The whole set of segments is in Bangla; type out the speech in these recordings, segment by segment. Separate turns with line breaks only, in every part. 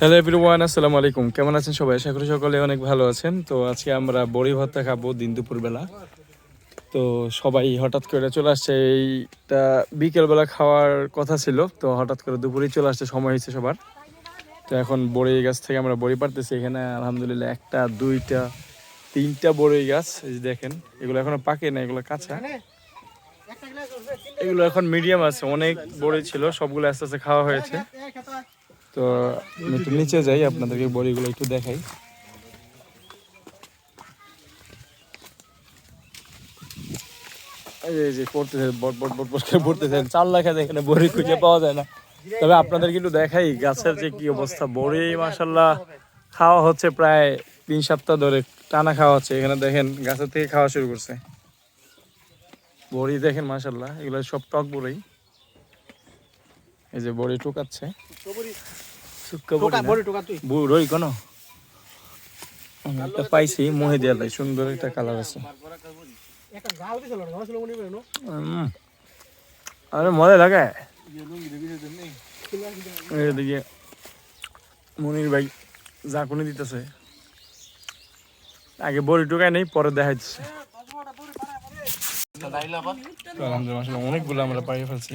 হ্যালো এভরিওয়ান আসসালামু আলাইকুম। কেমন আছেন সবাই? আশা করি সকলে অনেক ভালো আছেন। তো আজকে আমরা বড়ি ভর্তা খাব দিন দুপুরবেলা। তো সবাই হঠাৎ করে চলে আসছে। এইটা বিকেলবেলা খাওয়ার কথা ছিল। তো হঠাৎ করে দুপুরেই চলে আসছে, সময় হয়েছে সবার। তো এখন বড়ি গাছ থেকে আমরা বড়ি পারতেছি এখানে। আলহামদুলিল্লাহ, একটা, দুইটা, তিনটা বড়ই গাছ। এই যে দেখেন, এগুলো এখনও পাকে না, এগুলো কাঁচা। এগুলো এখন মিডিয়াম আছে, অনেক বড়ি ছিল, সবগুলো আস্তে আস্তে খাওয়া হয়েছে। তো একটু নিচে যাই, আপনাদেরকে বড়িগুলো একটু দেখাই। পাওয়া যায় কি অবস্থা। বড়ি মাসাল্লাহ খাওয়া হচ্ছে প্রায় তিন সপ্তাহ ধরে টানা খাওয়া হচ্ছে। এখানে দেখেন, গাছের থেকে খাওয়া শুরু করছে। বড়ি দেখেন এগুলো সব টক বড়ি। এই যে বড়ি টুকাচ্ছে। শুক্কা বড়ি না? কোন? একটা পাইছি মহে দিয়া লাই সুন্দর একটা কালার আছে। আরে মজা লাগে। এদিকে মনির ভাই জাকুনি দিতেছে। আগে বড়ি টুকাই নেই পরে দেখাইতেছে তো আলহামদুলিল্লাহ অনেকগুলো আমরা পাইয়ে ফেলছি।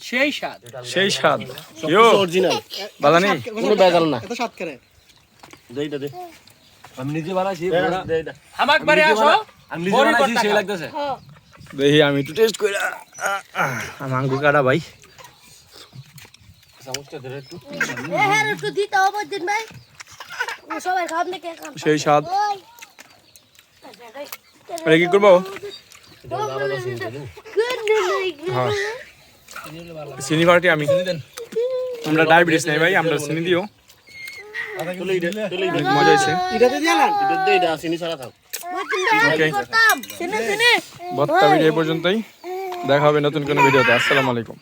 সেই স্বাদ
সেই স্বাদ ইয়ো
অরিজিনাল কোনো বেজাল না
এত স্বাদ করে
দে দে
আমি নিজে বানাইছি বাড়ি আসো আমি নিজে বানাইছি সেই লাগতেছে
দেখি আমি একটু টেস্ট করে আমার আঙ্গুর কাটা ভাই
চামচটা ধরে একটু
এ হ্যাঁ একটু দিতে হবে দিন ভাই ও সবাই খাব না কে খাব
সেই স্বাদ কি করব
হ্যাঁ
চিনি পার্টি আমি? আমরা ডায়াবেটিস নেই ভাই আমরা চিনি দিও। মজা হয়েছে। ভিডিও পর্যন্তই। দেখা হবে নতুন কোনো ভিডিওতে। আসসালামু আলাইকুম।